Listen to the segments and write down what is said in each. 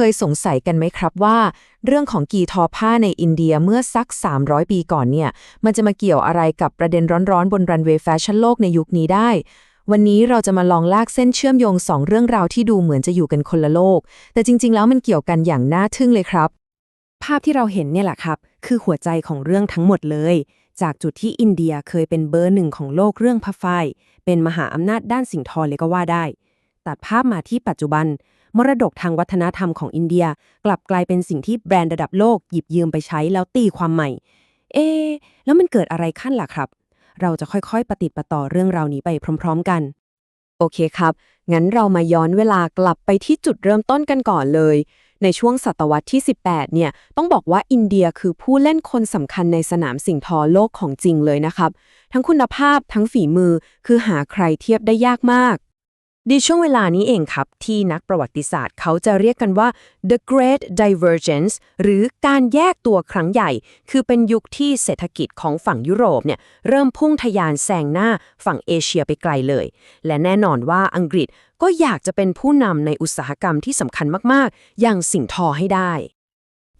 เคยสงสัยกันไหมครับว่า เรื่องของกีทอผ้าในอินเดียเมื่อสัก 300 ปีก่อนเนี่ย มันจะมาเกี่ยวอะไรกับประเด็นร้อนๆ บนรันเวย์แฟชั่นโลกในยุคนี้ได้ วันนี้เราจะมาลองลากเส้นเชื่อมโยงสองเรื่องราวที่ดูเหมือนจะอยู่กันคนละโลก แต่จริง ๆ แล้วมันเกี่ยวกันอย่างน่าทึ่งเลยครับ ภาพที่เราเห็นเนี่ยแหละครับ คือหัวใจของเรื่องทั้งหมดเลย จากจุดที่อินเดียเคยเป็นเบอร์หนึ่งของโลกเรื่องผ้าฝ้ายเป็นมหาอำนาจด้านสิ่งทอเลยก็ว่าได้ ตัดภาพมาที่ปัจจุบัน มรดกทางวัฒนธรรมของอินเดีย กลับกลายเป็นสิ่งที่แบรนด์ระดับโลกหยิบยืมไปใช้แล้วตีความใหม่ เอ๊ะแล้วมันเกิดอะไรขั้นล่ะครับ เราจะค่อยๆปฏิประต่อเรื่องราวนี้ไปพร้อม ๆ กัน โอเคครับ งั้นเรามาย้อนเวลากลับไปที่จุดเริ่มต้นกันก่อนเลย ในช่วงศตวรรษที่ 18 เนี่ย ต้องบอกว่าอินเดียคือผู้เล่นคนสำคัญในสนามสิ่งทอโลกของจริงเลยนะครับ ทั้งคุณภาพทั้งฝีมือคือหาใครเทียบได้ยากมาก ดีช่วงเวลานี้เองครับ ที่นักประวัติศาสตร์เขาจะเรียกกันว่า the Great Divergence หรือการแยกตัวครั้งใหญ่ คือเป็นยุคที่เศรษฐกิจของฝั่งยุโรปเนี่ยเริ่มพุ่งทะยานแซงหน้าฝั่งเอเชียไปไกลเลย และแน่นอนว่าอังกฤษก็อยากจะเป็นผู้นำในอุตสาหกรรมที่สำคัญมากๆ อย่างสิ่งทอให้ได้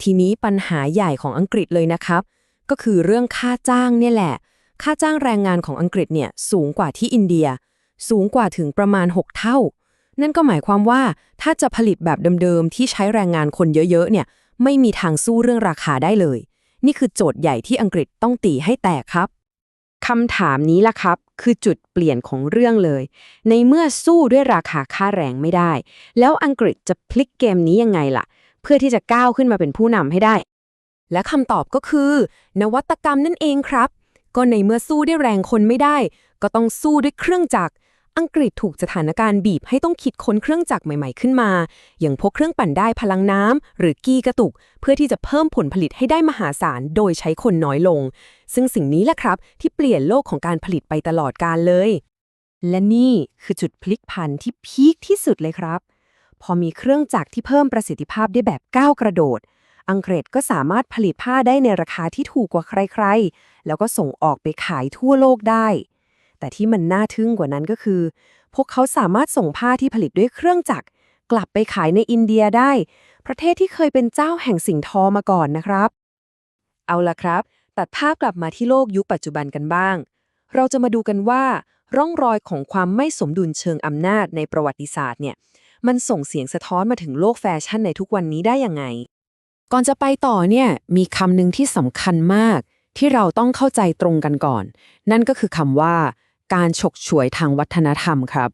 ทีนี้ปัญหาใหญ่ของอังกฤษเลยนะครับ ก็คือเรื่องค่าจ้างเนี่ยแหละ ค่าจ้างแรงงานของอังกฤษเนี่ยสูงกว่าที่อินเดีย สูงกว่าถึงประมาณ 6 เท่า นั่นก็หมายความว่าถ้าจะผลิตแบบเดิมๆ ที่ใช้แรงงานคนเยอะๆ เนี่ย ไม่มีทางสู้เรื่องราคาได้เลย นี่คือโจทย์ใหญ่ที่อังกฤษต้องตีให้แตกครับคำถามนี้ล่ะครับ คือจุดเปลี่ยนของเรื่องเลย ในเมื่อสู้ด้วยราคาค่าแรงไม่ได้ แล้วอังกฤษจะพลิกเกมนี้ยังไงล่ะ เพื่อที่จะก้าวขึ้นมาเป็นผู้นำให้ได้ และคำตอบก็คือ นวัตกรรมนั่นเองครับ ก็ในเมื่อสู้ด้วยแรงคนไม่ได้ ก็ต้องสู้ด้วยเครื่องจักร อังกฤษถูกสถานการณ์บีบให้ต้องคิดค้นเครื่องจักรใหม่ๆขึ้นมา อย่างพวกเครื่องปั่นได้พลังน้ำหรือกีกระตุก เพื่อที่จะเพิ่มผลผลิตให้ได้มหาศาลโดยใช้คนน้อยลง ซึ่งสิ่งนี้แหละครับ ที่เปลี่ยนโลกของการผลิตไปตลอดกาลเลย และนี่คือจุดพลิกผันที่พีคที่สุดเลยครับ พอมีเครื่องจักรที่เพิ่มประสิทธิภาพได้แบบก้าวกระโดด อังกฤษก็สามารถผลิตผ้าได้ในราคาที่ถูกกว่าใครๆ แล้วก็ส่งออกไปขายทั่วโลกได้ แต่ที่มันน่าทึ่งกว่านั้นก็คือ พวกเขาสามารถส่งผ้าที่ผลิตด้วยเครื่องจักรกลับไปขายในอินเดียได้ ประเทศที่เคยเป็นเจ้าแห่งสิ่งทอมาก่อนนะครับ เอาละครับ ตัดภาพกลับมาที่โลกยุคปัจจุบันกันบ้าง เราจะมาดูกันว่า ร่องรอยของความไม่สมดุลเชิงอำนาจในประวัติศาสตร์เนี่ย มันส่งเสียงสะท้อนมาถึงโลกแฟชั่นในทุกวันนี้ได้ยังไง ก่อนจะไปต่อเนี่ยมีคำหนึ่งที่สำคัญมาก ที่เราต้องเข้าใจตรงกันก่อน นั่นก็คือคำว่า การฉกฉวยทางวัฒนธรรมครับ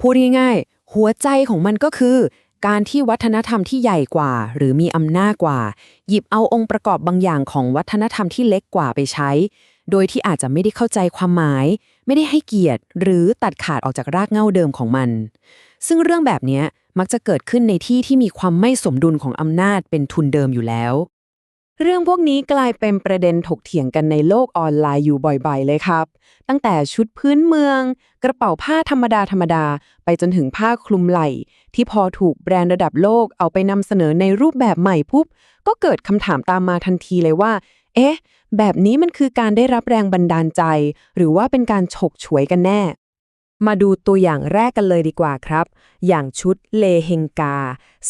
พูดง่ายๆ หัวใจของมันก็คือ การที่วัฒนธรรมที่ใหญ่กว่า หรือมีอำนาจกว่า หยิบเอาองค์ประกอบบางอย่างของวัฒนธรรมที่เล็กกว่าไปใช้ โดยที่อาจจะไม่ได้เข้าใจความหมาย ไม่ได้ให้เกียรติ หรือตัดขาดออกจากรากเหง้าเดิมของมัน ซึ่งเรื่องแบบนี้มักจะเกิดขึ้นในที่ที่มีความไม่สมดุลของอำนาจเป็นทุนเดิมอยู่แล้ว เรื่องพวกนี้กลายเป็นประเด็นถกเถียงกันในโลกออนไลน์อยู่บ่อยๆ เลยครับ ตั้งแต่ชุดพื้นเมือง กระเป๋าผ้าธรรมดาธรรมดา ไปจนถึงผ้าคลุมไหล่ ที่พอถูกแบรนด์ระดับโลกเอาไปนำเสนอในรูปแบบใหม่ปุ๊บ ก็เกิดคำถามตามมาทันทีเลยว่า เอ๊ะ แบบนี้มันคือการได้รับแรงบันดาลใจ หรือว่าเป็นการฉกฉวยกันแน่ มาดูตัวอย่างแรกกันเลยดีกว่าครับ อย่างชุดเลเฮงกา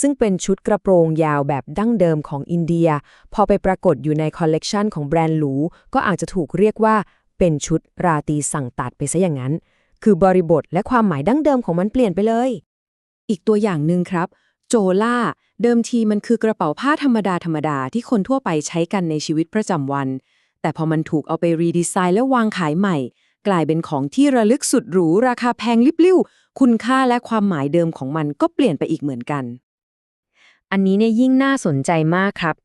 ซึ่งเป็นชุดกระโปรงยาวแบบดั้งเดิมของอินเดีย พอไปปรากฏอยู่ในคอลเลกชันของแบรนด์หรู ก็อาจจะถูกเรียกว่า เป็นชุดราตีสั่งตัดไปซะอย่างนั้น คือบริบทและความหมายดั้งเดิมของมันเปลี่ยนไปเลย อีกตัวอย่างหนึ่งครับ โจล่า เดิมทีมันคือกระเป๋าผ้าธรรมดาธรรมดาที่คนทั่วไปใช้กันในชีวิตประจำวัน แต่พอมันถูกเอาไปรีดีไซน์และวางขายใหม่ กลายเป็นของที่ระลึกสุดหรูราคาแพงลิบลิ่วคุณค่าและความหมายเดิมของมันก็เปลี่ยนไปอีกเหมือนกัน อันนี้เนี่ยยิ่งน่าสนใจมากครับ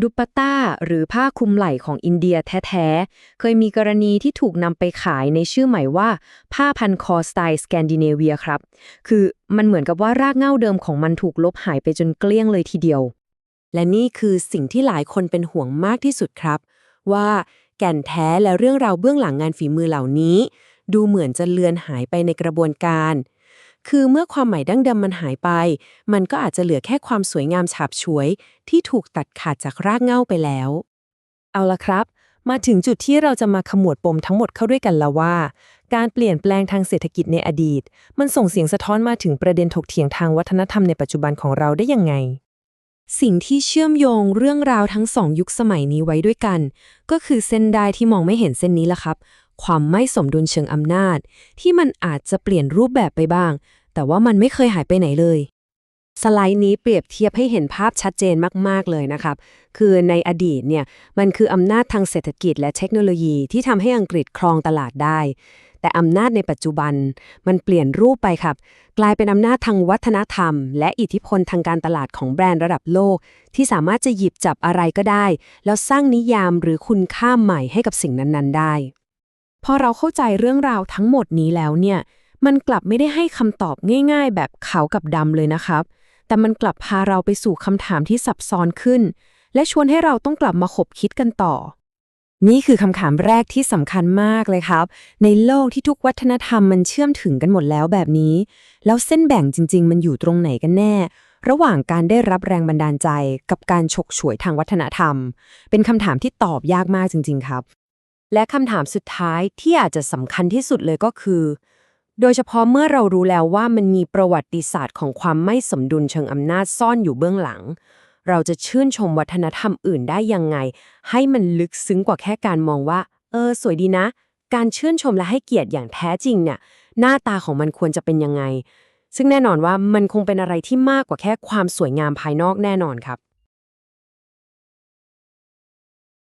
ดุปต้าหรือผ้าคลุมไหล่ของอินเดียแท้ๆ เคยมีกรณีที่ถูกนำไปขายในชื่อใหม่ว่า ผ้าพันคอสไตล์สแกนดิเนเวียครับ คือมันเหมือนกับว่ารากเหง้าเดิมของมันถูกลบหายไปจนเกลี้ยงเลยทีเดียว และนี่คือสิ่งที่หลายคนเป็นห่วงมากที่สุดครับ ว่า แก่นแท้และเรื่องราวเบื้องหลังงานฝีมือเหล่านี้ ดูเหมือนจะเลือนหายไปในกระบวนการ คือเมื่อความหมายดั้งเดิมมันหายไป มันก็อาจจะเหลือแค่ความสวยงามฉาบฉวย ที่ถูกตัดขาดจากรากเหง้าไปแล้ว เอาละครับ มาถึงจุดที่เราจะมาขมวดปมทั้งหมดเข้าด้วยกันแล้วว่า การเปลี่ยนแปลงทางเศรษฐกิจในอดีต มันส่งเสียงสะท้อนมาถึงประเด็นถกเถียงทางวัฒนธรรมในปัจจุบันของเราได้ยังไง สิ่งที่เชื่อมโยงเรื่องราวทั้งสองยุคสมัยนี้ไว้ด้วยกัน ก็คือเส้นได้ที่มองไม่เห็นเส้นนี้ละครับ ความไม่สมดุลเชิงอำนาจ ที่มันอาจจะเปลี่ยนรูปแบบไปบ้าง แต่ว่ามันไม่เคยหายไปไหนเลย สไลด์นี้เปรียบเทียบให้เห็นภาพชัดเจนมากๆเลยนะครับ คือในอดีตเนี่ยมันคืออำนาจทางเศรษฐกิจและเทคโนโลยีที่ทำให้อังกฤษครองตลาดได้ แต่อำนาจในปัจจุบันมันเปลี่ยนรูปไปครับ กลายเป็นอำนาจทางวัฒนธรรม และอิทธิพลทางการตลาดของแบรนด์ระดับโลก ที่สามารถจะหยิบจับอะไรก็ได้ แล้วสร้างนิยามหรือคุณค่าใหม่ให้กับสิ่งนั้นๆ ได้พอเราเข้าใจเรื่องราวทั้งหมดนี้แล้วเนี่ยมันกลับไม่ได้ให้คำตอบง่าย ๆ แบบขาวกับดำเลยนะครับ แต่มันกลับพาเราไปสู่คำถามที่ซับซ้อนขึ้น และชวนให้เราต้องกลับมาคบคิดกันต่อ นี่คือคำถามแรกที่สำคัญมากเลยครับ ในโลกที่ทุกวัฒนธรรมมันเชื่อมถึงกันหมดแล้วแบบนี้ แล้วเส้นแบ่งจริง ๆ มันอยู่ตรงไหนกันแน่ ระหว่างการได้รับแรงบันดาลใจ กับการฉกฉวยทางวัฒนธรรม เป็นคำถามที่ตอบยากมากจริง ๆ ครับ และคำถามสุดท้ายที่อาจจะสำคัญที่สุดเลยก็คือ โดยเฉพาะเมื่อเรารู้แล้วว่ามันมีประวัติศาสตร์ของความไม่สมดุลเชิงอำนาจซ่อนอยู่เบื้องหลัง เราจะชื่นชมวัฒนธรรมอื่นได้ยังไง ให้มันลึกซึ้งกว่าแค่การมองว่า เออ สวยดีนะ การชื่นชมและให้เกียรติอย่างแท้จริงเนี่ย หน้าตาของมันควรจะเป็นยังไง ซึ่งแน่นอนว่ามันคงเป็นอะไรที่มากกว่าแค่ความสวยงามภายนอกแน่นอนครับ